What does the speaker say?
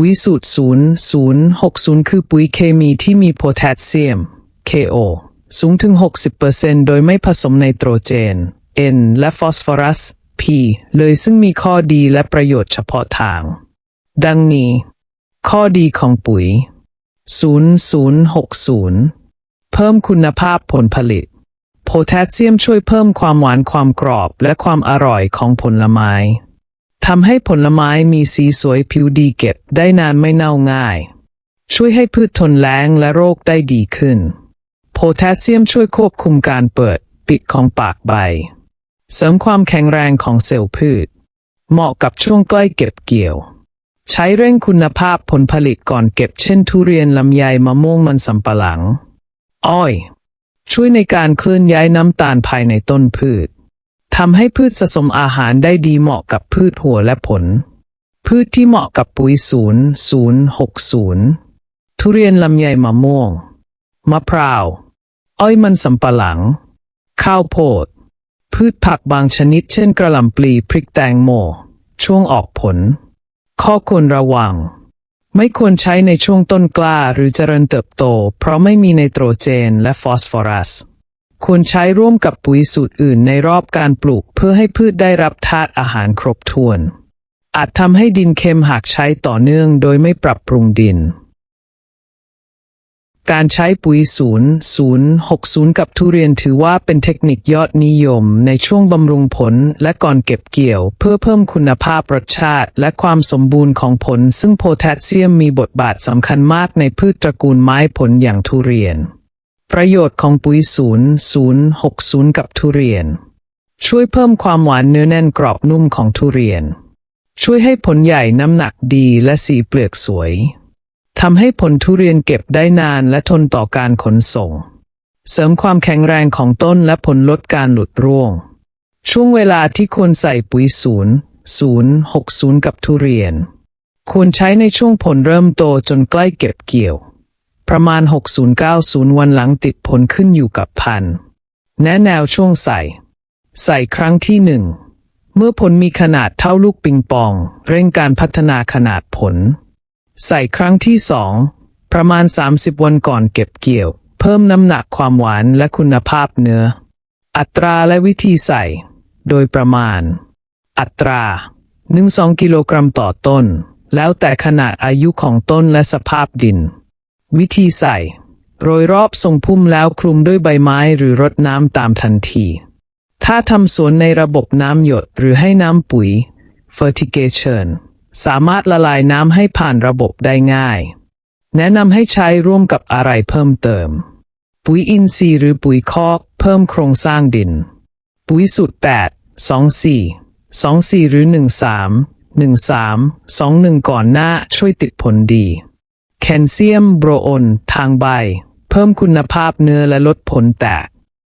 ปุ๋ยสูตร 0060 คือปุ๋ยเคมีที่มีโพแทสเซียม KO สูงถึง 60%โดยไม่ผสมไนโตรเจน N และฟอสฟอรัส P เลยซึ่งมีข้อดีและประโยชน์เฉพาะทาง ดังนี้ ข้อดีของปุ๋ย 0060 เพิ่มคุณภาพผลผลิต โพแทสเซียมช่วยเพิ่มความหวานความกรอบและความอร่อยของผลไม้ ทำให้ผลไม้มีสีสวยผิวดีเก็บได้นานไม่เน่าง่าย ช่วยให้พืชทนแล้งและโรคได้ดีขึ้น โพแทสเซียมช่วยควบคุมการเปิดปิดของปากใบ เสริมความแข็งแรงของเซลล์พืช เหมาะกับช่วงใกล้เก็บเกี่ยว ใช้เร่งคุณภาพผลผลิตก่อนเก็บเช่นทุเรียนลำไยมะม่วงมันสำปะหลัง อ้อย ช่วยในการเคลื่อนย้ายน้ำตาลภายในต้นพืช ทำให้พืชสะสมอาหารได้ดีเหมาะกับพืชหัวและผล พืชที่เหมาะกับปุ๋ยศูนย์ศูนย์หกศูนย์ทุเรียนลำไยมะม่วง มะพร้าว อ้อยมันสำปะหลัง ข้าวโพด พืชผักบางชนิดเช่นกระหล่ำปลีพริกแตงโม ช่วงออกผล ข้อควรระวัง ไม่ควรใช้ในช่วงต้นกล้าหรือเจริญเติบโต เพราะไม่มีไนโตรเจนและฟอสฟอรัส ควรใช้ร่วมกับปุ๋ยสูตรอื่นในรอบการปลูก เพื่อให้พืชได้รับธาตุอาหารครบถ้วน อาจทำให้ดินเค็มหากใช้ต่อเนื่องโดยไม่ปรับปรุงดิน การใช้ปุ๋ยศูนย์ศูนย์หกศูนย์กับทุเรียนถือว่าเป็นเทคนิคยอดนิยมในช่วงบำรุงผลและก่อนเก็บเกี่ยว เพื่อเพิ่มคุณภาพรสชาติ และความสมบูรณ์ของผล ซึ่งโพแทสเซียมมีบทบาทสำคัญมากในพืชตระกูลไม้ผลอย่างทุเรียน ประโยชน์ของปุ๋ยศูนย์ศูนย์หกศูนย์กับทุเรียน ช่วยเพิ่มความหวานเนื้อแน่นกรอบนุ่มของทุเรียน ช่วยให้ผลใหญ่น้ำหนักดีและสีเปลือกสวยทำให้ผลทุเรียนเก็บได้นานและทนต่อการขนส่ง เสริมความแข็งแรงของต้นและผลลดการหลุดร่วง ช่วงเวลาที่ควรใส่ปุ๋ยศูนย์ศูนย์หกศูนย์กับทุเรียน ควรใช้ในช่วงผลเริ่มโตจนใกล้เก็บเกี่ยว ประมาณ 60-90 วันหลังติดผลขึ้นอยู่กับพันธุ์แนะแนวช่วงใส่ ใส่ครั้งที่หนึ่งเมื่อผลมีขนาดเท่าลูกปิงปอง เร่งการพัฒนาขนาดผล ใส่ครั้งที่สองประมาณ 30 วันก่อนเก็บเกี่ยว เพิ่มน้ำหนักความหวานและคุณภาพเนื้อ อัตราและวิธีใส่ โดยประมาณ อัตรา 1-2 กิโลกรัมต่อต้น แล้วแต่ขนาดอายุของต้นและสภาพดิน วิธีใส่ โรยรอบทรงพุ่มแล้วคลุมด้วยใบไม้หรือรดน้ำตามทันที ถ้าทำสวนในระบบน้ำหยดหรือให้น้ำปุ๋ย fertigation สามารถละลายน้ำให้ผ่านระบบได้ง่าย แนะนำให้ใช้ร่วมกับอะไรเพิ่มเติม ปุ๋ยอินทรีย์หรือปุ๋ยคอกเพิ่มโครงสร้างดิน ปุ๋ยสูตร 8 24 24 หรือ 13 13 21 ก่อนหน้าช่วยติดผลดี แคลเซียมโบรอนทางใบ เพิ่มคุณภาพเนื้อและลดผลแตก